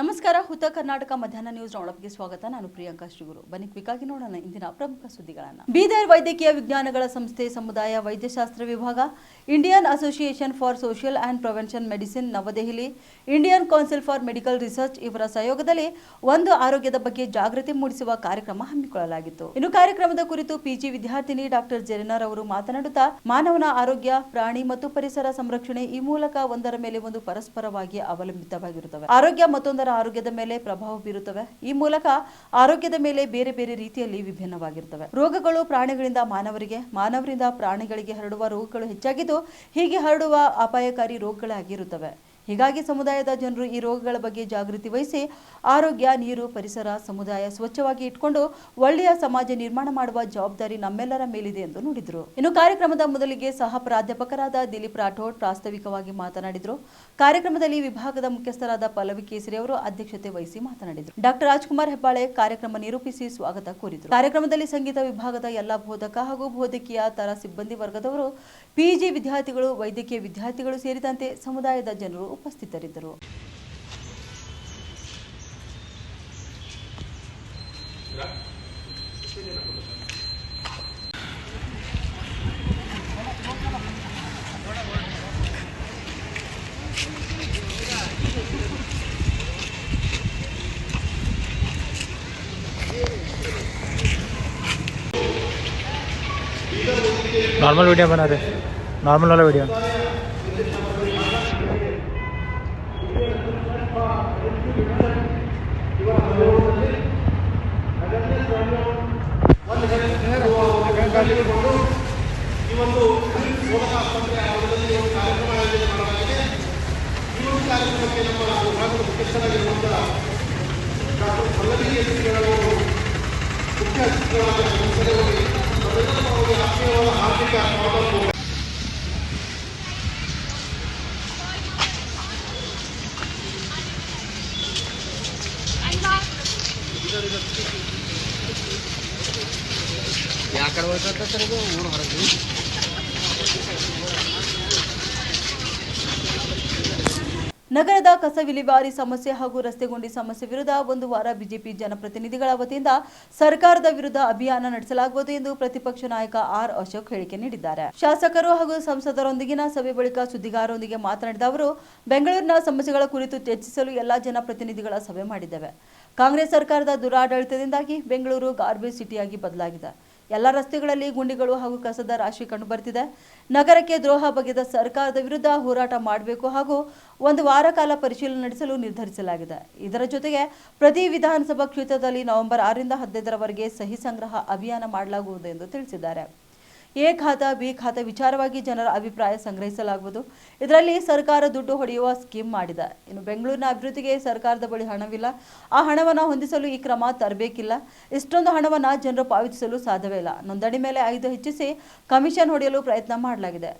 ನಮಸ್ಕಾರ, ಹುತ ಕರ್ನಾಟಕ ಮಧ್ಯಾಹ್ನ ನ್ಯೂಸ್ ರೌಂಡಪ್ಗೆ ಸ್ವಾಗತ. ನಾನು ಪ್ರಿಯಾಂಕಾ ಶ್ರೀಗುರು. ಬನ್ನಿ ಕ್ವಿಕ್ಕಾಗಿ ನೋಡೋಣ ಇಂದಿನ ಪ್ರಮುಖ ಸುದ್ದಿಗಳನ್ನ. ಬೀದರ್ ವೈದ್ಯಕೀಯ ವಿಜ್ಞಾನಗಳ ಸಂಸ್ಥೆ ಸಮುದಾಯ ವೈದ್ಯಶಾಸ್ತ್ರ ವಿಭಾಗ Indian association for social and prevention medicine Navadehali Indian council for medical research ಇವರ ಸಹಯೋಗದಲ್ಲಿ ಒಂದು ಆರೋಗ್ಯದ ಬಗ್ಗೆ ಜಾಗೃತಿ ಮೂಡಿಸುವ ಕಾರ್ಯಕ್ರಮ ಹಮ್ಮಿಕೊಳ್ಳಲಾಗಿತ್ತು. ಇನ್ನು ಕಾರ್ಯಕ್ರಮದ ಕುರಿತು ಪಿಜಿ ವಿದ್ಯಾರ್ಥಿನಿ ಡಾಕ್ಟರ್ ಜೆರಿನಾರ್ ಅವರು ಮಾತನಾಡುತ್ತಾ, ಮಾನವನ ಆರೋಗ್ಯ, ಪ್ರಾಣಿ ಮತ್ತು ಪರಿಸರ ಸಂರಕ್ಷಣೆ ಈ ಮೂಲಕ ಒಂದರ ಮೇಲೆ ಒಂದು ಪರಸ್ಪರವಾಗಿ ಅವಲಂಬಿತವಾಗಿರುತ್ತವೆ. ಆರೋಗ್ಯ ಮತ್ತೊಂದರ ಆರೋಗ್ಯದ ಮೇಲೆ ಪ್ರಭಾವ ಬೀರುತ್ತವೆ. ಈ ಮೂಲಕ ಆರೋಗ್ಯದ ಮೇಲೆ ಬೇರೆ ಬೇರೆ ರೀತಿಯಲ್ಲಿ ವಿಭಿನ್ನವಾಗಿರುತ್ತವೆ. ರೋಗಗಳು ಪ್ರಾಣಿಗಳಿಂದ ಮಾನವರಿಗೆ, ಮಾನವರಿಂದ ಪ್ರಾಣಿಗಳಿಗೆ ಹರಡುವ ರೋಗಗಳು ಹೆಚ್ಚಾಗಿದ್ದು ಹೀಗೆ ಹರಡುವ ಅಪಾಯಕಾರಿ ರೋಗಗಳಾಗಿರುತ್ತವೆ ಹೀಗಾಗಿ ಸಮುದಾಯದ ಜನರು ಈ ರೋಗಗಳ ಬಗ್ಗೆ ಜಾಗೃತಿ ವಹಿಸಿ ಆರೋಗ್ಯ, ನೀರು, ಪರಿಸರ, ಸಮುದಾಯ ಸ್ವಚ್ಛವಾಗಿ ಇಟ್ಕೊಂಡು ಒಳ್ಳೆಯ ಸಮಾಜ ನಿರ್ಮಾಣ ಮಾಡುವ ಜವಾಬ್ದಾರಿ ನಮ್ಮೆಲ್ಲರ ಮೇಲಿದೆ ಎಂದು ನುಡಿದರು. ಇನ್ನು ಕಾರ್ಯಕ್ರಮದ ಮೊದಲಿಗೆ ಸಹ ಪ್ರಾಧ್ಯಾಪಕರಾದ ದಿಲೀಪ್ ರಾಠೋಡ್ ಪ್ರಾಸ್ತಾವಿಕವಾಗಿ ಮಾತನಾಡಿದರು. ಕಾರ್ಯಕ್ರಮದಲ್ಲಿ ವಿಭಾಗದ ಮುಖ್ಯಸ್ಥರಾದ ಪಲ್ಲವಿ ಕೇಸರಿ ಅವರು ಅಧ್ಯಕ್ಷತೆ ವಹಿಸಿ ಮಾತನಾಡಿದರು. ಡಾಕ್ಟರ್ ರಾಜ್ಕುಮಾರ್ ಹೆಬ್ಬಾಳೆ ಕಾರ್ಯಕ್ರಮ ನಿರೂಪಿಸಿ ಸ್ವಾಗತ ಕೋರಿದರು. ಕಾರ್ಯಕ್ರಮದಲ್ಲಿ ಸಂಗೀತ ವಿಭಾಗದ ಎಲ್ಲ ಬೋಧಕ ಹಾಗೂ ಬೋಧಕೀಯ ತರ ಸಿಬ್ಬಂದಿ ವರ್ಗದವರು ಪಿಜಿ ವಿದ್ಯಾರ್ಥಿಗಳು, ವೈದ್ಯಕೀಯ ವಿದ್ಯಾರ್ಥಿಗಳು ಸೇರಿದಂತೆ ಸಮುದಾಯದ ಜನರು ಉಪಸ್ಥಿತರಿದ್ದರು नॉर्मल वीडियो बना रहे नॉर्मल वाला वीडियो ಈ ಒಂದು ಆಸ್ಪತ್ರೆ ಆವರಣದಲ್ಲಿ ಒಂದು ಕಾರ್ಯಕ್ರಮ ಆಯೋಜನೆ ಮಾಡಲಾಗಿದೆ. ಈ ಒಂದು ಕಾರ್ಯಕ್ರಮಕ್ಕೆ ನಮ್ಮ ವಿಭಾಗದ ಮುಖ್ಯಸ್ಥರಾಗಿರುವಂತಹ ಡಾಕ್ಟರ್ ಪಲ್ಲವಿ ಎಸ್ಪಿಗಳವರು ಮುಖ್ಯ ಅತಿಥಿಗಳಾದ ಆತ್ಮೀಯವಾದ ಆರ್ಥಿಕ ಸ್ವಾಗತ. ನಗರದ ಕಸ ವಿಲೇವಾರಿ ಸಮಸ್ಯೆ ಹಾಗೂ ರಸ್ತೆ ಗುಂಡಿ ಸಮಸ್ಯೆ ವಿರುದ್ಧ ಒಂದು ವಾರ ಬಿಜೆಪಿ ಜನಪ್ರತಿನಿಧಿಗಳ ವತಿಯಿಂದ ಸರ್ಕಾರದ ವಿರುದ್ಧ ಅಭಿಯಾನ ನಡೆಸಲಾಗುವುದು ಎಂದು ಪ್ರತಿಪಕ್ಷ ನಾಯಕ ಆರ್ ಅಶೋಕ್ ಹೇಳಿಕೆ ನೀಡಿದ್ದಾರೆ. ಶಾಸಕರು ಹಾಗೂ ಸಂಸದರೊಂದಿಗಿನ ಸಭೆ ಬಳಿಕ ಸುದ್ದಿಗಾರರೊಂದಿಗೆ ಮಾತನಾಡಿದ ಅವರು, ಬೆಂಗಳೂರಿನ ಸಮಸ್ಯೆಗಳ ಕುರಿತು ಚರ್ಚಿಸಲು ಎಲ್ಲಾ ಜನಪ್ರತಿನಿಧಿಗಳ ಸಭೆ ಮಾಡಿದ್ದೇವೆ. ಕಾಂಗ್ರೆಸ್ ಸರ್ಕಾರದ ದುರಾಡಳಿತದಿಂದಾಗಿ ಬೆಂಗಳೂರು ಗಾರ್ಬೇಜ್ ಸಿಟಿಯಾಗಿ ಬದಲಾಗಿದೆ. ಎಲ್ಲ ರಸ್ತೆಗಳಲ್ಲಿ ಗುಂಡಿಗಳು ಹಾಗೂ ಕಸದ ರಾಶಿ ಕಂಡುಬರ್ತಿದೆ ನಗರಕ್ಕೆ ದ್ರೋಹ ಬಗೆದ ಸರ್ಕಾರದ ವಿರುದ್ಧ ಹೋರಾಟ ಮಾಡಬೇಕು ಹಾಗೂ ಒಂದು ವಾರ ಕಾಲ ಪರಿಶೀಲನೆ ನಡೆಸಲು ನಿರ್ಧರಿಸಲಾಗಿದೆ. ಇದರ ಜೊತೆಗೆ ಪ್ರತಿ ವಿಧಾನಸಭಾ ಕ್ಷೇತ್ರದಲ್ಲಿ ನವೆಂಬರ್ ಆರರಿಂದ ಹದಿನೈದರವರೆಗೆ ಸಹಿ ಸಂಗ್ರಹ ಅಭಿಯಾನ ಮಾಡಲಾಗುವುದು ಎಂದು ತಿಳಿಸಿದ್ದಾರೆ. ಎ ಖಾತಾ, ಬಿ ಖಾತಾ ವಿಚಾರವಾಗಿ ಜನರ ಅಭಿಪ್ರಾಯ ಸಂಗ್ರಹಿಸಲಾಗುವುದು. ಇದರಲ್ಲಿ ಸರ್ಕಾರ ದುಡ್ಡು ಹೊಡೆಯುವ ಸ್ಕೀಮ್ ಮಾಡಿದೆ. ಇನ್ನು ಬೆಂಗಳೂರಿನ ಅಭಿವೃದ್ಧಿಗೆ ಸರ್ಕಾರದ ಬಳಿ ಹಣವಿಲ್ಲ. ಆ ಹಣವನ್ನು ಹೊಂದಿಸಲು ಈ ಕ್ರಮ ತರಬೇಕಿಲ್ಲ. ಇಷ್ಟೊಂದು ಹಣವನ್ನು ಜನರು ಪಾವತಿಸಲು ಸಾಧ್ಯವೇ ಇಲ್ಲ. ನೋಂದಣಿ ಮೇಲೆ ಐದು ಹೆಚ್ಚಿಸಿ ಕಮಿಷನ್ ಹೊಡೆಯಲು ಪ್ರಯತ್ನ ಮಾಡಲಾಗಿದೆ.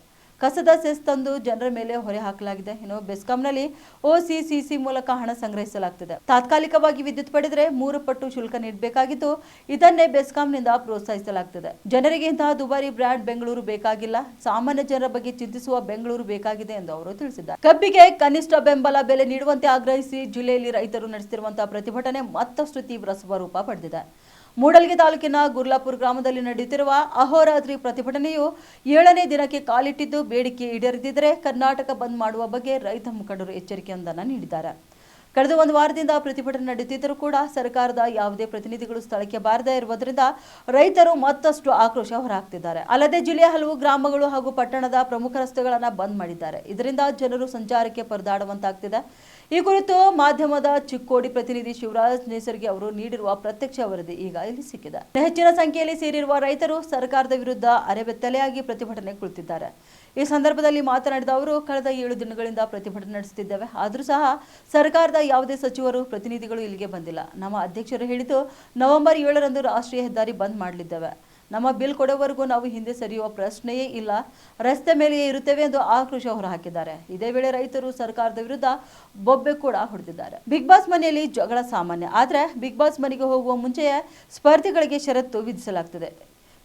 ಕಸದ ಸೆಸ್ ತಂದು ಜನರ ಮೇಲೆ ಹೊರೆ ಹಾಕಲಾಗಿದೆ. ಇನ್ನು ಬೆಸ್ಕಾಂನಲ್ಲಿ ಓಸಿಸಿಸಿ ಮೂಲಕ ಹಣ ಸಂಗ್ರಹಿಸಲಾಗುತ್ತಿದೆ ತಾತ್ಕಾಲಿಕವಾಗಿ ವಿದ್ಯುತ್ ಪಡೆದರೆ ಮೂರು ಪಟ್ಟು ಶುಲ್ಕ ನೀಡಬೇಕಾಗಿದ್ದು, ಇದನ್ನೇ ಬೆಸ್ಕಾಂನಿಂದ ಪ್ರೋತ್ಸಾಹಿಸಲಾಗ್ತಿದೆ. ಜನರಿಗೆ ಇಂತಹ ದುಬಾರಿ ಬ್ರ್ಯಾಂಡ್ ಬೆಂಗಳೂರು ಬೇಕಾಗಿಲ್ಲ. ಸಾಮಾನ್ಯ ಜನರ ಬಗ್ಗೆ ಚಿಂತಿಸುವ ಬೆಂಗಳೂರು ಬೇಕಾಗಿದೆ ಎಂದು ಅವರು ತಿಳಿಸಿದ್ದಾರೆ. ಕಬ್ಬಿಗೆ ಕನಿಷ್ಠ ಬೆಂಬಲ ಬೆಲೆ ನೀಡುವಂತೆ ಆಗ್ರಹಿಸಿ ಜಿಲ್ಲೆಯಲ್ಲಿ ರೈತರು ನಡೆಸುತ್ತಿರುವಂತಹ ಪ್ರತಿಭಟನೆ ಮತ್ತಷ್ಟು ತೀವ್ರ ಸ್ವರೂಪ ಪಡೆದಿದೆ. ಮೂಡಲ್ಗಿ ತಾಲೂಕಿನ ಗುರ್ಲಾಪುರ ಗ್ರಾಮದಲ್ಲಿ ನಡೆಯುತ್ತಿರುವ ಅಹೋರಾತ್ರಿ ಪ್ರತಿಭಟನೆಯು ಏಳನೇ ದಿನಕ್ಕೆ ಕಾಲಿಟ್ಟಿದ್ದು ಬೇಡಿಕೆ ಈಡೇರದಿದ್ದರೆ ಕರ್ನಾಟಕ ಬಂದ್ ಮಾಡುವ ಬಗ್ಗೆ ರೈತ ಮುಖಂಡರು ಎಚ್ಚರಿಕೆಯೊಂದನ್ನು ನೀಡಿದ್ದಾರೆ. ಕಳೆದ ಒಂದು ವಾರದಿಂದ ಪ್ರತಿಭಟನೆ ನಡೆಯುತ್ತಿದ್ದರೂ ಕೂಡ ಸರ್ಕಾರದ ಯಾವುದೇ ಪ್ರತಿನಿಧಿಗಳು ಸ್ಥಳಕ್ಕೆ ಬಾರದೇ ಇರುವುದರಿಂದ ರೈತರು ಮತ್ತಷ್ಟು ಆಕ್ರೋಶ ಹೊರಹಾಕ್ತಿದ್ದಾರೆ. ಅಲ್ಲದೆ ಜಿಲ್ಲೆಯ ಹಲವು ಗ್ರಾಮಗಳು ಹಾಗೂ ಪಟ್ಟಣದ ಪ್ರಮುಖ ರಸ್ತೆಗಳನ್ನು ಬಂದ್ ಮಾಡಿದ್ದಾರೆ. ಇದರಿಂದ ಜನರು ಸಂಚಾರಕ್ಕೆ ಪರದಾಡುವಂತಾಗ್ತಿದೆ. ಈ ಕುರಿತು ಮಾಧ್ಯಮದ ಚಿಕ್ಕೋಡಿ ಪ್ರತಿನಿಧಿ ಶಿವರಾಜ್ ನೇಸರ್ಗಿ ಅವರು ನೀಡಿರುವ ಪ್ರತ್ಯಕ್ಷ ವರದಿ ಈಗ ಇಲ್ಲಿ ಸಿಕ್ಕಿದೆ. ಹೆಚ್ಚಿನ ಸಂಖ್ಯೆಯಲ್ಲಿ ಸೇರಿರುವ ರೈತರು ಸರ್ಕಾರದ ವಿರುದ್ಧ ಅರೆಬೆತ್ತಲೆಯಾಗಿ ಪ್ರತಿಭಟನೆ ಕುಳಿತಿದ್ದಾರೆ. ಈ ಸಂದರ್ಭದಲ್ಲಿ ಮಾತನಾಡಿದ ಅವರು, ಕಳೆದ ಏಳು ದಿನಗಳಿಂದ ಪ್ರತಿಭಟನೆ ನಡೆಸುತ್ತಿದ್ದೇವೆ. ಆದರೂ ಸಹ ಸರ್ಕಾರದ ಯಾವುದೇ ಸಚಿವರು, ಪ್ರತಿನಿಧಿಗಳು ಇಲ್ಲಿಗೆ ಬಂದಿಲ್ಲ. ನಮ್ಮ ಅಧ್ಯಕ್ಷರು ಹೇಳಿದ್ದು, ನವೆಂಬರ್ ಏಳರಂದು ರಾಷ್ಟ್ರೀಯ ಹೆದ್ದಾರಿ ಬಂದ್ ಮಾಡಲಿದ್ದೇವೆ. ನಮ್ಮ ಬಿಲ್ ಕೊಡೋವರೆಗೂ ನಾವು ಹಿಂದೆ ಸರಿಯುವ ಪ್ರಶ್ನೆಯೇ ಇಲ್ಲ. ರಸ್ತೆ ಮೇಲೆಯೇ ಇರುತ್ತೇವೆ ಎಂದು ಆಕ್ರೋಶ ಹೊರಹಾಕಿದ್ದಾರೆ. ಇದೇ ವೇಳೆ ರೈತರು ಸರ್ಕಾರದ ವಿರುದ್ಧ ಬೊಬ್ಬೆ ಕೂಡ ಹೊಡೆದಿದ್ದಾರೆ. ಬಿಗ್ ಬಾಸ್ ಮನೆಯಲ್ಲಿ ಜಗಳ ಸಾಮಾನ್ಯ. ಆದರೆ ಬಿಗ್ ಬಾಸ್ ಮನೆಗೆ ಹೋಗುವ ಮುಂಚೆಯೇ ಸ್ಪರ್ಧಿಗಳಿಗೆ ಷರತ್ತು ವಿಧಿಸಲಾಗ್ತದೆ.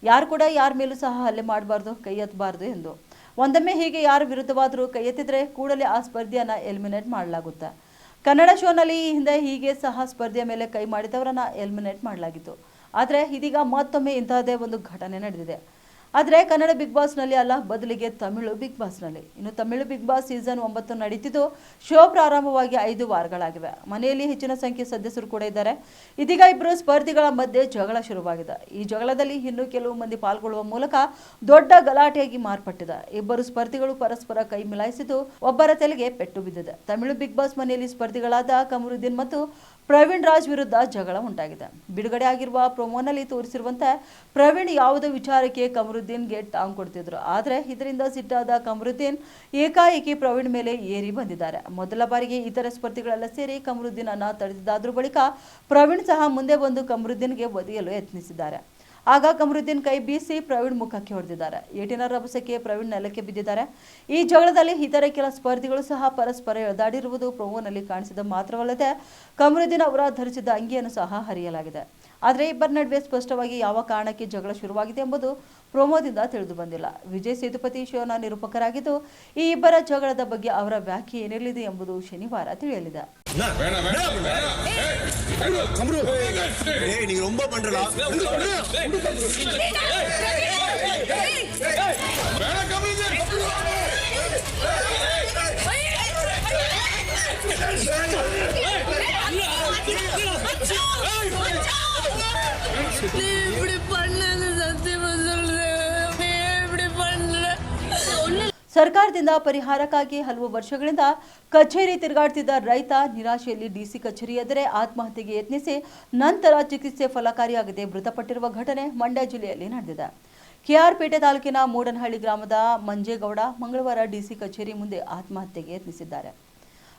ಯಾರು ಕೂಡ ಯಾರ ಮೇಲೂ ಸಹ ಹಲ್ಲೆ ಮಾಡಬಾರ್ದು, ಕೈ ಎತ್ತಬಾರ್ದು ಎಂದು. ಒಂದೊಮ್ಮೆ ಹೀಗೆ ಯಾರು ವಿರುದ್ಧವಾದರೂ ಕೈ ಎತ್ತಿದ್ರೆ ಕೂಡಲೇ ಆ ಸ್ಪರ್ಧೆಯನ್ನು ಎಲಿಮಿನೇಟ್ ಮಾಡಲಾಗುತ್ತೆ. ಕನ್ನಡ ಶೋನಲ್ಲಿ ಈ ಹಿಂದೆ ಹೀಗೆ ಸಹ ಸ್ಪರ್ಧೆಯ ಮೇಲೆ ಕೈ ಮಾಡಿದವರನ್ನ ಎಲಿಮಿನೇಟ್ ಮಾಡಲಾಗಿತ್ತು. ಆದರೆ ಇದೀಗ ಮತ್ತೊಮ್ಮೆ ಇಂತಹದೇ ಒಂದು ಘಟನೆ ನಡೆದಿದೆ. ಆದರೆ ಕನ್ನಡ ಬಿಗ್ ಬಾಸ್ನಲ್ಲಿ ಅಲ್ಲ, ಬದಲಿಗೆ ತಮಿಳು ಬಿಗ್ ಬಾಸ್ನಲ್ಲಿ. ಇನ್ನು ತಮಿಳು ಬಿಗ್ ಬಾಸ್ ಸೀಸನ್ ಒಂಬತ್ತು ನಡೀತಿದ್ದು ಶೋ ಪ್ರಾರಂಭವಾಗಿ ಐದು ವಾರಗಳಾಗಿವೆ. ಮನೆಯಲ್ಲಿ ಹೆಚ್ಚಿನ ಸಂಖ್ಯೆ ಸದಸ್ಯರು ಕೂಡ ಇದ್ದಾರೆ. ಇದೀಗ ಇಬ್ಬರು ಸ್ಪರ್ಧಿಗಳ ಮಧ್ಯೆ ಜಗಳ ಶುರುವಾಗಿದೆ. ಈ ಜಗಳದಲ್ಲಿ ಇನ್ನೂ ಕೆಲವು ಮಂದಿ ಪಾಲ್ಗೊಳ್ಳುವ ಮೂಲಕ ದೊಡ್ಡ ಗಲಾಟೆಯಾಗಿ ಮಾರ್ಪಟ್ಟಿದೆ. ಇಬ್ಬರು ಸ್ಪರ್ಧಿಗಳು ಪರಸ್ಪರ ಕೈ ಮಿಲಾಯಿಸಿದ್ದು ಒಬ್ಬರ ತಲೆಗೆ ಪೆಟ್ಟು ಬಿದ್ದಿದೆ. ತಮಿಳು ಬಿಗ್ ಬಾಸ್ ಮನೆಯಲ್ಲಿ ಸ್ಪರ್ಧಿಗಳಾದ ಕಮರುದ್ದೀನ್ ಮತ್ತು ಪ್ರವೀಣ್ ರಾಜ್ ವಿರುದ್ಧ ಜಗಳ ಉಂಟಾಗಿದೆ. ಬಿಡುಗಡೆ ಆಗಿರುವ ಪ್ರೊಮೋನಲ್ಲಿ ತೋರಿಸಿರುವಂತೆ ಪ್ರವೀಣ್ ಯಾವುದೇ ವಿಚಾರಕ್ಕೆ ಕಮರುದ್ದೀನ್ಗೆ ಟಾಂಗ್ ಕೊಡ್ತಿದ್ರು. ಆದರೆ ಇದರಿಂದ ಸಿಟ್ಟಾದ ಕಮರುದ್ದೀನ್ ಏಕಾಏಕಿ ಪ್ರವೀಣ್ ಮೇಲೆ ಏರಿ ಬಂದಿದ್ದಾರೆ. ಮೊದಲ ಬಾರಿಗೆ ಇತರ ಸ್ಪರ್ಧಿಗಳೆಲ್ಲ ಸೇರಿ ಕಮರುದ್ದೀನ್ ಅನ್ನ ತಡೆದಿದ್ದಾದ್ರೂ ಬಳಿಕ ಪ್ರವೀಣ್ ಸಹ ಮುಂದೆ ಬಂದು ಕಮರುದ್ದೀನ್ಗೆ ಒದೆಯಲು ಯತ್ನಿಸಿದ್ದಾರೆ. ಆಗ ಕಮರುದ್ದೀನ್ ಕೈ ಬೀಸಿ ಪ್ರವೀಣ್ ಮುಖಕ್ಕೆ ಹೊಡೆದಿದ್ದಾರೆ. ಏಟಿನ ರಭಸಕ್ಕೆ ಪ್ರವೀಣ್ ನೆಲಕ್ಕೆ ಬಿದ್ದಿದ್ದಾರೆ. ಈ ಜಗಳದಲ್ಲಿ ಇತರೆ ಕೆಲ ಸ್ಪರ್ಧಿಗಳು ಸಹ ಪರಸ್ಪರ ಎಳೆದಾಡಿರುವುದು ಪ್ರೊಮೋನಲ್ಲಿ ಕಾಣಿಸಿದ ಮಾತ್ರವಲ್ಲದೆ ಕಮರುದ್ದೀನ್ ಅವರ ಧರಿಸಿದ ಅಂಗಿಯನ್ನು ಸಹ ಹರಿಯಲಾಗಿದೆ. ಆದರೆ ಇಬ್ಬರ ನಡುವೆ ಸ್ಪಷ್ಟವಾಗಿ ಯಾವ ಕಾರಣಕ್ಕೆ ಜಗಳ ಶುರುವಾಗಿದೆ ಎಂಬುದು ಪ್ರೋಮೋದಿಂದ ತಿಳಿದು ಬಂದಿಲ್ಲ. ವಿಜಯ್ ಸೇತುಪತಿ ಶಿವನ ನಿರೂಪಕರಾಗಿದ್ದು, ಈ ಇಬ್ಬರ ಜಗಳದ ಬಗ್ಗೆ ಅವರ ವ್ಯಾಖ್ಯೆ ಏನಿರಲಿದೆ ಎಂಬುದು ಶನಿವಾರ ತಿಳಿಯಲಿದೆ. நீங்க ரொம்ப பண்றா இப்படி பண்ணாங்க சத்தியமா ಸರ್ಕಾರದಿಂದ ಪರಿಹಾರಕ್ಕಾಗಿ ಹಲವು ವರ್ಷಗಳಿಂದ ಕಚೇರಿ ತಿರುಗಾಡ್ತಿದ್ದ ರೈತ ನಿರಾಶೆಯಲ್ಲಿ ಡಿಸಿ ಕಚೇರಿ ಎದುರೇ ಆತ್ಮಹತ್ಯೆಗೆ ಯತ್ನಿಸಿ ನಂತರ ಚಿಕಿತ್ಸೆ ಫಲಕಾರಿಯಾಗದೆ ಮೃತಪಟ್ಟಿರುವ ಘಟನೆ ಮಂಡ್ಯ ಜಿಲ್ಲೆಯಲ್ಲಿ ನಡೆದಿದೆ. ಕೆಆರ್ಪೇಟೆ ತಾಲೂಕಿನ ಮೂಡನಹಳ್ಳಿ ಗ್ರಾಮದ ಮಂಜೇಗೌಡ ಮಂಗಳವಾರ ಡಿಸಿ ಕಚೇರಿ ಮುಂದೆ ಆತ್ಮಹತ್ಯೆಗೆ ಯತ್ನಿಸಿದ್ದಾರೆ.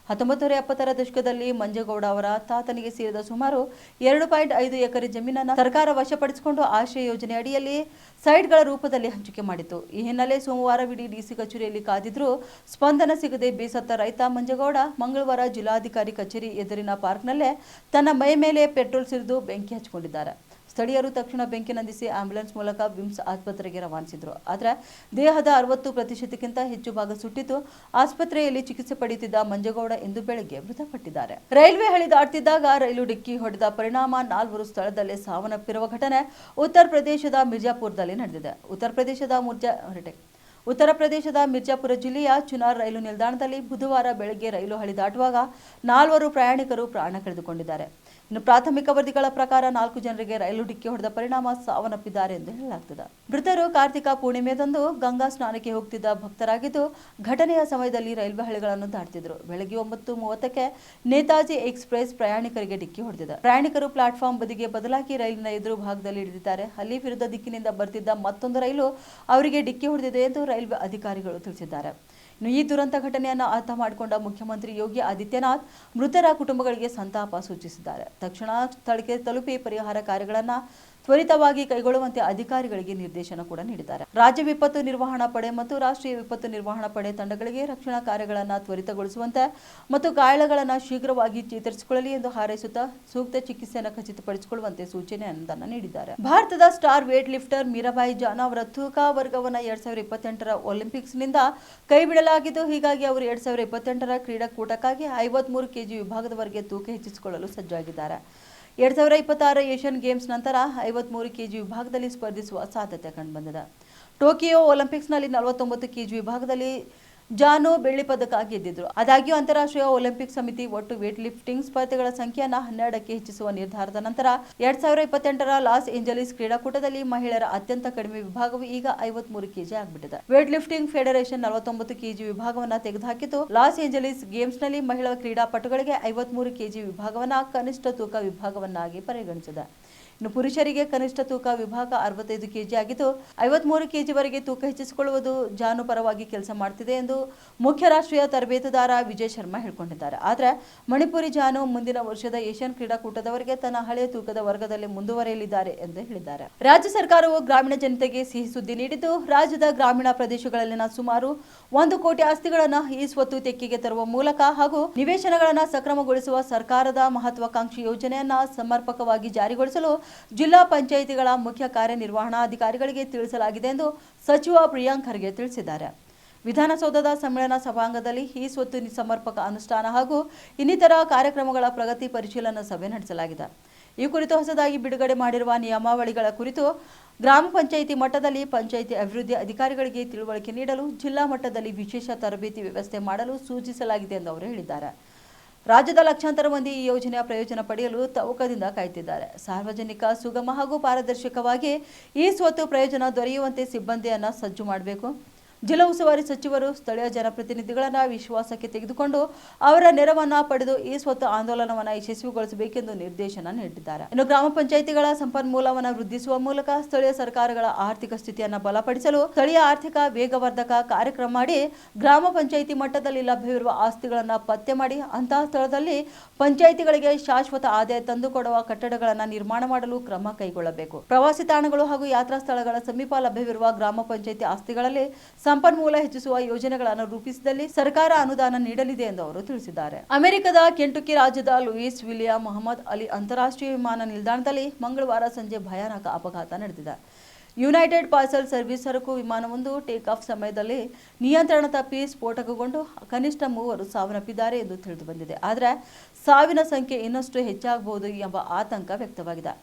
ಹತ್ತೊಂಬತ್ತು ನೂರ ಎಪ್ಪತ್ತರ ದಶಕದಲ್ಲಿ ಮಂಜೇಗೌಡ ಅವರ ತಾತನಿಗೆ ಸೇರಿದ ಸುಮಾರು ಎರಡು ಪಾಯಿಂಟ್ ಐದು ಎಕರೆ ಜಮೀನನ್ನು ಸರ್ಕಾರ ವಶಪಡಿಸಿಕೊಂಡು ಆಶ್ರಯ ಯೋಜನೆ ಅಡಿಯಲ್ಲಿ ಸೈಟ್ಗಳ ರೂಪದಲ್ಲಿ ಹಂಚಿಕೆ ಮಾಡಿತು ಈ ಹಿನ್ನೆಲೆ ಸೋಮವಾರವಿಡೀ ಡಿಸಿ ಕಚೇರಿಯಲ್ಲಿ ಕಾದಿದ್ರೂ ಸ್ಪಂದನ ಸಿಗದೆ ಬೇಸತ್ತ ರೈತ ಮಂಜೇಗೌಡ ಮಂಗಳವಾರ ಜಿಲ್ಲಾಧಿಕಾರಿ ಕಚೇರಿ ಎದುರಿನ ಪಾರ್ಕ್ನಲ್ಲೇ ತನ್ನ ಮೈ ಮೇಲೆ ಪೆಟ್ರೋಲ್ ಸುರಿದು ಬೆಂಕಿ ಹಚ್ಚಿಕೊಂಡಿದ್ದಾರೆ. ಸ್ಥಳೀಯರು ತಕ್ಷಣ ಬೆಂಕಿ ನಂದಿಸಿ ಆಂಬ್ಯುಲೆನ್ಸ್ ಮೂಲಕ ವಿಮ್ಸ್ ಆಸ್ಪತ್ರೆಗೆ ರವಾನಿಸಿದ್ರು. ಆದರೆ ದೇಹದ ಅರವತ್ತು ಪ್ರತಿಶತಕ್ಕಿಂತ ಹೆಚ್ಚು ಭಾಗ ಸುಟ್ಟಿದ್ದು ಆಸ್ಪತ್ರೆಯಲ್ಲಿ ಚಿಕಿತ್ಸೆ ಪಡೆಯುತ್ತಿದ್ದ ಮಂಜೇಗೌಡ ಇಂದು ಬೆಳಗ್ಗೆ ಮೃತಪಟ್ಟಿದ್ದಾರೆ. ರೈಲ್ವೆ ಹಳಿ ದಾಟ್ತಿದ್ದಾಗ ರೈಲು ಡಿಕ್ಕಿ ಹೊಡೆದ ಪರಿಣಾಮ ನಾಲ್ವರು ಸ್ಥಳದಲ್ಲೇ ಸಾವನ್ನಪ್ಪಿರುವ ಘಟನೆ ಉತ್ತರ ಪ್ರದೇಶದ ಮಿರ್ಜಾಪುರದಲ್ಲಿ ನಡೆದಿದೆ. ಉತ್ತರ ಪ್ರದೇಶದ ಮುರ್ಜಾ ಉತ್ತರ ಪ್ರದೇಶದ ಮಿರ್ಜಾಪುರ ಜಿಲ್ಲೆಯ ಚುನಾರ್ ರೈಲು ನಿಲ್ದಾಣದಲ್ಲಿ ಬುಧವಾರ ಬೆಳಗ್ಗೆ ರೈಲು ಹಳಿ ದಾಟುವಾಗ ನಾಲ್ವರು ಪ್ರಯಾಣಿಕರು ಪ್ರಾಣ ಕಳೆದುಕೊಂಡಿದ್ದಾರೆ. ಇನ್ನು ಪ್ರಾಥಮಿಕ ವರದಿಗಳ ಪ್ರಕಾರ ನಾಲ್ಕು ಜನರಿಗೆ ರೈಲು ಡಿಕ್ಕಿ ಹೊಡೆದ ಪರಿಣಾಮ ಸಾವನ್ನಪ್ಪಿದ್ದಾರೆ ಎಂದು ಹೇಳಲಾಗ್ತದೆ. ಮೃತರು ಕಾರ್ತಿಕ ಪೂರ್ಣಿಮೆದಂದು ಗಂಗಾ ಸ್ನಾನಕ್ಕೆ ಹೋಗ್ತಿದ್ದ ಭಕ್ತರಾಗಿದ್ದು ಘಟನೆಯ ಸಮಯದಲ್ಲಿ ರೈಲ್ವೆ ಹಳಿಗಳನ್ನು ದಾಟ್ತಿದ್ರು. ಬೆಳಗ್ಗೆ ಒಂಬತ್ತು ಮೂವತ್ತಕ್ಕೆ ನೇತಾಜಿ ಎಕ್ಸ್ಪ್ರೆಸ್ ಪ್ರಯಾಣಿಕರಿಗೆ ಡಿಕ್ಕಿ ಹೊಡೆದಿದೆ. ಪ್ರಯಾಣಿಕರು ಪ್ಲಾಟ್ಫಾರ್ಮ್ ಬದಿಗೆ ಬದಲಾಗಿ ರೈಲಿನ ಎದುರು ಭಾಗದಲ್ಲಿ ಹಿಡಿದಿದ್ದಾರೆ ಅಲ್ಲಿ ವಿರುದ್ಧ ದಿಕ್ಕಿನಿಂದ ಬರ್ತಿದ್ದ ಮತ್ತೊಂದು ರೈಲು ಅವರಿಗೆ ಡಿಕ್ಕಿ ಹೊಡೆದಿದೆ ಎಂದು ರೈಲ್ವೆ ಅಧಿಕಾರಿಗಳು ತಿಳಿಸಿದ್ದಾರೆ. ಈ ದುರಂತ ಘಟನೆಯನ್ನು ಅರ್ಥ ಮಾಡಿಕೊಂಡ ಮುಖ್ಯಮಂತ್ರಿ ಯೋಗಿ ಆದಿತ್ಯನಾಥ್ ಮೃತರ ಕುಟುಂಬಗಳಿಗೆ ಸಂತಾಪ ಸೂಚಿಸಿದ್ದಾರೆ. ತಕ್ಷಣ ಸ್ಥಳಕ್ಕೆ ತಲುಪಿ ಪರಿಹಾರ ಕಾರ್ಯಗಳನ್ನು ತ್ವರಿತವಾಗಿ ಕೈಗೊಳ್ಳುವಂತೆ ಅಧಿಕಾರಿಗಳಿಗೆ ನಿರ್ದೇಶನ ಕೂಡ ನೀಡಿದ್ದಾರೆ. ರಾಜ್ಯ ವಿಪತ್ತು ನಿರ್ವಹಣಾ ಪಡೆ ಮತ್ತು ರಾಷ್ಟ್ರೀಯ ವಿಪತ್ತು ನಿರ್ವಹಣಾ ಪಡೆ ತಂಡಗಳಿಗೆ ರಕ್ಷಣಾ ಕಾರ್ಯಗಳನ್ನು ತ್ವರಿತಗೊಳಿಸುವಂತೆ ಮತ್ತು ಗಾಯಾಳುಗಳನ್ನು ಶೀಘ್ರವಾಗಿ ಚೇತರಿಸಿಕೊಳ್ಳಲಿ ಎಂದು ಹಾರೈಸುತ್ತಾ ಸೂಕ್ತ ಚಿಕಿತ್ಸೆಯನ್ನು ಖಚಿತಪಡಿಸಿಕೊಳ್ಳುವಂತೆ ಸೂಚನೆಯನ್ನು ನೀಡಿದ್ದಾರೆ. ಭಾರತದ ಸ್ಟಾರ್ ವೇಟ್ ಲಿಫ್ಟರ್ ಮೀರಾಬಾಯಿ ಜಾನ್ ಅವರ ತೂಕ ವರ್ಗವನ್ನು ಎರಡ್ ಸಾವಿರದ ಇಪ್ಪತ್ತೆಂಟರ ಒಲಿಂಪಿಕ್ಸ್ನಿಂದ ಕೈ ಬಿಡಲಾಗಿದ್ದು ಹೀಗಾಗಿ ಅವರು ಎರಡ್ ಸಾವಿರದ ಇಪ್ಪತ್ತೆಂಟರ ಕ್ರೀಡಾಕೂಟಕ್ಕಾಗಿ ಐವತ್ಮೂರು ಕೆಜಿ ವಿಭಾಗದವರೆಗೆ ತೂಕ ಹೆಚ್ಚಿಸಿಕೊಳ್ಳಲು ಸಜ್ಜಾಗಿದ್ದಾರೆ. ಎರಡ್ ಸಾವಿರ ಇಪ್ಪತ್ತಾರ ಏಷ್ಯನ್ ಗೇಮ್ಸ್ ನಂತರ ಐವತ್ಮೂರು ಕೆಜಿ ವಿಭಾಗದಲ್ಲಿ ಸ್ಪರ್ಧಿಸುವ ಸಾಧ್ಯತೆ ಕಂಡುಬಂದಿದೆ. ಟೋಕಿಯೋ ಒಲಿಂಪಿಕ್ಸ್ನಲ್ಲಿ ನಲವತ್ತೊಂಬತ್ತು ಕೆಜಿ ವಿಭಾಗದಲ್ಲಿ ಜಾನು ಬೆಳ್ಳಿ ಪದಕ ಗೆದ್ದಿದ್ರು. ಆದಾಗ್ಯೂ ಅಂತಾರಾಷ್ಟ್ರೀಯ ಒಲಿಂಪಿಕ್ ಸಮಿತಿ ಒಟ್ಟು ವೇಟ್ ಲಿಫ್ಟಿಂಗ್ ಸ್ಪರ್ಧೆಗಳ ಸಂಖ್ಯೆಯನ್ನು ಹನ್ನೆರಡಕ್ಕೆ ಹೆಚ್ಚಿಸುವ ನಿರ್ಧಾರದ ನಂತರ ಎರಡ್ ಸಾವಿರದ ಇಪ್ಪತ್ತೆಂಟರ ಲಾಸ್ ಏಂಜಲೀಸ್ ಕ್ರೀಡಾಕೂಟದಲ್ಲಿ ಮಹಿಳೆಯರ ಅತ್ಯಂತ ಕಡಿಮೆ ವಿಭಾಗವು ಈಗ ಐವತ್ಮೂರು ಕೆಜಿ ಆಗ್ಬಿಟ್ಟಿದೆ. ವೇಟ್ ಲಿಫ್ಟಿಂಗ್ ಫೆಡರೇಷನ್ ನಲವತ್ತೊಂಬತ್ತು ಕೆಜಿ ವಿಭಾಗವನ್ನ ತೆಗೆದುಹಾಕಿದ್ದು, ಲಾಸ್ ಏಂಜಲೀಸ್ ಗೇಮ್ಸ್ನಲ್ಲಿ ಮಹಿಳಾ ಕ್ರೀಡಾಪಟುಗಳಿಗೆ ಐವತ್ಮೂರು ಕೆಜಿ ವಿಭಾಗವನ್ನ ಕನಿಷ್ಠ ತೂಕ ವಿಭಾಗವನ್ನಾಗಿ ಪರಿಗಣಿಸಿದೆ. ಇನ್ನು ಪುರುಷರಿಗೆ ಕನಿಷ್ಠ ತೂಕ ವಿಭಾಗ ಅರವತ್ತೈದು ಕೆಜಿ ಆಗಿದ್ದು, ಐವತ್ಮೂರು ಕೆಜಿವರೆಗೆ ತೂಕ ಹೆಚ್ಚಿಸಿಕೊಳ್ಳುವುದು ಜಾನು ಪರವಾಗಿ ಕೆಲಸ ಮಾಡುತ್ತಿದೆ ಎಂದು ಮುಖ್ಯ ರಾಷ್ಟ್ರೀಯ ತರಬೇತುದಾರ ವಿಜಯ್ ಶರ್ಮಾ ಹೇಳಿಕೊಂಡಿದ್ದಾರೆ. ಆದರೆ ಮಣಿಪುರಿ ಜಾನು ಮುಂದಿನ ವರ್ಷದ ಏಷ್ಯನ್ ಕ್ರೀಡಾಕೂಟದವರೆಗೆ ತನ್ನ ಹಳೆಯ ತೂಕದ ವರ್ಗದಲ್ಲಿ ಮುಂದುವರೆಯಲಿದ್ದಾರೆ ಎಂದು ಹೇಳಿದ್ದಾರೆ. ರಾಜ್ಯ ಸರ್ಕಾರವು ಗ್ರಾಮೀಣ ಜನತೆಗೆ ಸಿಹಿ ಸುದ್ದಿ ನೀಡಿದ್ದು, ರಾಜ್ಯದ ಗ್ರಾಮೀಣ ಪ್ರದೇಶಗಳಲ್ಲಿನ ಸುಮಾರು ಒಂದು ಕೋಟಿ ಆಸ್ತಿಗಳನ್ನು ಈ ಸ್ವತ್ತು ತೆಕ್ಕಿಗೆ ತರುವ ಮೂಲಕ ಹಾಗೂ ನಿವೇಶನಗಳನ್ನು ಸಕ್ರಮಗೊಳಿಸುವ ಸರ್ಕಾರದ ಮಹತ್ವಾಕಾಂಕ್ಷಿ ಯೋಜನೆಯನ್ನ ಸಮರ್ಪಕವಾಗಿ ಜಾರಿಗೊಳಿಸಲು ಜಿಲ್ಲಾ ಪಂಚಾಯಿತಿಗಳ ಮುಖ್ಯ ಕಾರ್ಯನಿರ್ವಹಣಾಧಿಕಾರಿಗಳಿಗೆ ತಿಳಿಸಲಾಗಿದೆ ಎಂದು ಸಚಿವ ಪ್ರಿಯಾಂಕ್ ಖರ್ಗೆ ತಿಳಿಸಿದ್ದಾರೆ. ವಿಧಾನಸೌಧದ ಸಮ್ಮೇಳನ ಸಭಾಂಗದಲ್ಲಿ ಈ ಸ್ವತ್ತು ಸಮರ್ಪಕ ಅನುಷ್ಠಾನ ಹಾಗೂ ಇನ್ನಿತರ ಕಾರ್ಯಕ್ರಮಗಳ ಪ್ರಗತಿ ಪರಿಶೀಲನಾ ಸಭೆ ನಡೆಸಲಾಗಿದೆ. ಈ ಕುರಿತು ಹೊಸದಾಗಿ ಬಿಡುಗಡೆ ಮಾಡಿರುವ ನಿಯಮಾವಳಿಗಳ ಕುರಿತು ಗ್ರಾಮ ಪಂಚಾಯಿತಿ ಮಟ್ಟದಲ್ಲಿ ಪಂಚಾಯಿತಿ ಅಭಿವೃದ್ಧಿ ಅಧಿಕಾರಿಗಳಿಗೆ ತಿಳುವಳಿಕೆ ನೀಡಲು ಜಿಲ್ಲಾ ಮಟ್ಟದಲ್ಲಿ ವಿಶೇಷ ತರಬೇತಿ ವ್ಯವಸ್ಥೆ ಮಾಡಲು ಸೂಚಿಸಲಾಗಿದೆ ಎಂದು ಅವರು ಹೇಳಿದ್ದಾರೆ. ರಾಜ್ಯದ ಲಕ್ಷಾಂತರ ಮಂದಿ ಈ ಯೋಜನೆಯ ಪ್ರಯೋಜನ ಪಡೆಯಲು ತವಕದಿಂದ ಕಾಯ್ತಿದ್ದಾರೆ ಸಾರ್ವಜನಿಕ, ಸುಗಮ ಹಾಗೂ ಪಾರದರ್ಶಕವಾಗಿ ಈ ಸ್ವತ್ತು ಪ್ರಯೋಜನ ದೊರೆಯುವಂತೆ ಸಿಬ್ಬಂದಿಯನ್ನು ಸಜ್ಜು ಮಾಡಬೇಕು. ಜಿಲ್ಲಾ ಉಸ್ತುವಾರಿ ಸಚಿವರು ಸ್ಥಳೀಯ ಜನಪ್ರತಿನಿಧಿಗಳನ್ನ ವಿಶ್ವಾಸಕ್ಕೆ ತೆಗೆದುಕೊಂಡು ಅವರ ನೆರವನ್ನ ಪಡೆದು ಈ ಸ್ವತ್ತು ಆಂದೋಲನವನ್ನ ಯಶಸ್ವಿಗೊಳಿಸಬೇಕೆಂದು ನಿರ್ದೇಶನ ನೀಡಿದ್ದಾರೆ. ಇನ್ನು ಗ್ರಾಮ ಪಂಚಾಯಿತಿಗಳ ಸಂಪನ್ಮೂಲವನ್ನು ವೃದ್ಧಿಸುವ ಮೂಲಕ ಸ್ಥಳೀಯ ಸರ್ಕಾರಗಳ ಆರ್ಥಿಕ ಸ್ಥಿತಿಯನ್ನು ಬಲಪಡಿಸಲು ಸ್ಥಳೀಯ ಆರ್ಥಿಕ ವೇಗವರ್ಧಕ ಕಾರ್ಯಕ್ರಮ ಮಾಡಿ ಗ್ರಾಮ ಪಂಚಾಯಿತಿ ಮಟ್ಟದಲ್ಲಿ ಲಭ್ಯವಿರುವ ಆಸ್ತಿಗಳನ್ನು ಪತ್ತೆ ಮಾಡಿ ಅಂತಹ ಸ್ಥಳದಲ್ಲಿ ಪಂಚಾಯಿತಿಗಳಿಗೆ ಶಾಶ್ವತ ಆದಾಯ ತಂದುಕೊಡುವ ಕಟ್ಟಡಗಳನ್ನು ನಿರ್ಮಾಣ ಮಾಡಲು ಕ್ರಮ ಕೈಗೊಳ್ಳಬೇಕು. ಪ್ರವಾಸಿ ತಾಣಗಳು ಹಾಗೂ ಯಾತ್ರಾ ಸ್ಥಳಗಳ ಸಮೀಪ ಲಭ್ಯವಿರುವ ಗ್ರಾಮ ಪಂಚಾಯಿತಿ ಆಸ್ತಿಗಳಲ್ಲಿ ಸಂಪನ್ಮೂಲ ಹೆಚ್ಚಿಸುವ ಯೋಜನೆಗಳನ್ನು ರೂಪಿಸಿದಲ್ಲಿ ಸರ್ಕಾರ ಅನುದಾನ ನೀಡಲಿದೆ ಎಂದು ಅವರು ತಿಳಿಸಿದ್ದಾರೆ. ಅಮೆರಿಕದ ಕೆಂಟುಕಿ ರಾಜ್ಯದ ಲೂಯಿಸ್ ವಿಲಿಯಂ ಮೊಹಮ್ಮದ್ ಅಲಿ ಅಂತಾರಾಷ್ಟ್ರೀಯ ವಿಮಾನ ನಿಲ್ದಾಣದಲ್ಲಿ ಮಂಗಳವಾರ ಸಂಜೆ ಭಯಾನಕ ಅಪಘಾತ ನಡೆದಿದೆ. ಯುನೈಟೆಡ್ ಪಾರ್ಸಲ್ ಸರ್ವಿಸ್ ಸರಕು ವಿಮಾನವೊಂದು ಟೇಕ್ ಆಫ್ ಸಮಯದಲ್ಲಿ ನಿಯಂತ್ರಣ ತಪ್ಪಿ ಸ್ಫೋಟಕಗೊಂಡು ಕನಿಷ್ಠ ಮೂವರು ಸಾವನ್ನಪ್ಪಿದ್ದಾರೆ ಎಂದು ತಿಳಿದು ಬಂದಿದೆ ಆದರೆ ಸಾವಿನ ಸಂಖ್ಯೆ ಇನ್ನಷ್ಟು ಹೆಚ್ಚಾಗಬಹುದು ಎಂಬ ಆತಂಕ ವ್ಯಕ್ತವಾಗಿದೆ.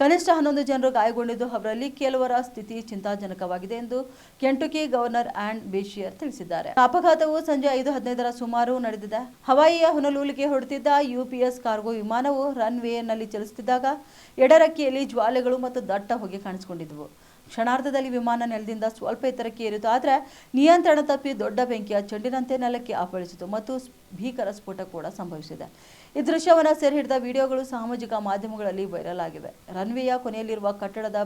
ಕನಿಷ್ಠ ಹನ್ನೊಂದು ಜನರು ಗಾಯಗೊಂಡಿದ್ದು ಅವರಲ್ಲಿ ಕೆಲವರ ಸ್ಥಿತಿ ಚಿಂತಾಜನಕವಾಗಿದೆ ಎಂದು ಕೆಂಟುಕಿ ಗವರ್ನರ್ ಆಂಡ್ ಬೇಷಿಯರ್ ತಿಳಿಸಿದ್ದಾರೆ. ಅಪಘಾತವು ಸಂಜೆ ಐದು ಹದಿನೈದರ ಸುಮಾರು ನಡೆದಿದೆ. ಹವಾಯಿಯ ಹೊನಲೂಲಿಗೆ ಹೊರಡುತ್ತಿದ್ದ ಯುಪಿಎಸ್ ಕಾರ್ಗೋ ವಿಮಾನವು ರನ್ ವೇನಲ್ಲಿ ಚಲಿಸುತ್ತಿದ್ದಾಗ ಎಡರಕ್ಕಿಯಲ್ಲಿ ಜ್ವಾಲೆಗಳು ಮತ್ತು ದಟ್ಟ ಹೊಗೆ ಕಾಣಿಸಿಕೊಂಡಿದ್ದವು. ಕ್ಷಣಾರ್ಧದಲ್ಲಿ ವಿಮಾನ ನೆಲದಿಂದ ಸ್ವಲ್ಪ ಎತ್ತರಕ್ಕೆ ಏರಿತು. ಆದರೆ ನಿಯಂತ್ರಣ ತಪ್ಪಿ ದೊಡ್ಡ ಬೆಂಕಿಯ ಚೆಂಡಿನಂತೆ ನೆಲಕ್ಕೆ ಅಪ್ಪಳಿಸಿತು ಮತ್ತು ಭೀಕರ ಸ್ಫೋಟ ಕೂಡ ಸಂಭವಿಸಿದೆ. ಈ ದೃಶ್ಯವನ್ನು ಸೆರೆ ಹಿಡಿದ ವಿಡಿಯೋಗಳು ಸಾಮಾಜಿಕ ಮಾಧ್ಯಮಗಳಲ್ಲಿ ವೈರಲ್ ಆಗಿವೆ. ರನ್ವೇಯ ಕೊನೆಯಲ್ಲಿರುವ ಕಟ್ಟಡದ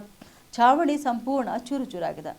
ಛಾವಣಿ ಸಂಪೂರ್ಣ ಚೂರುಚೂರಾಗಿದೆ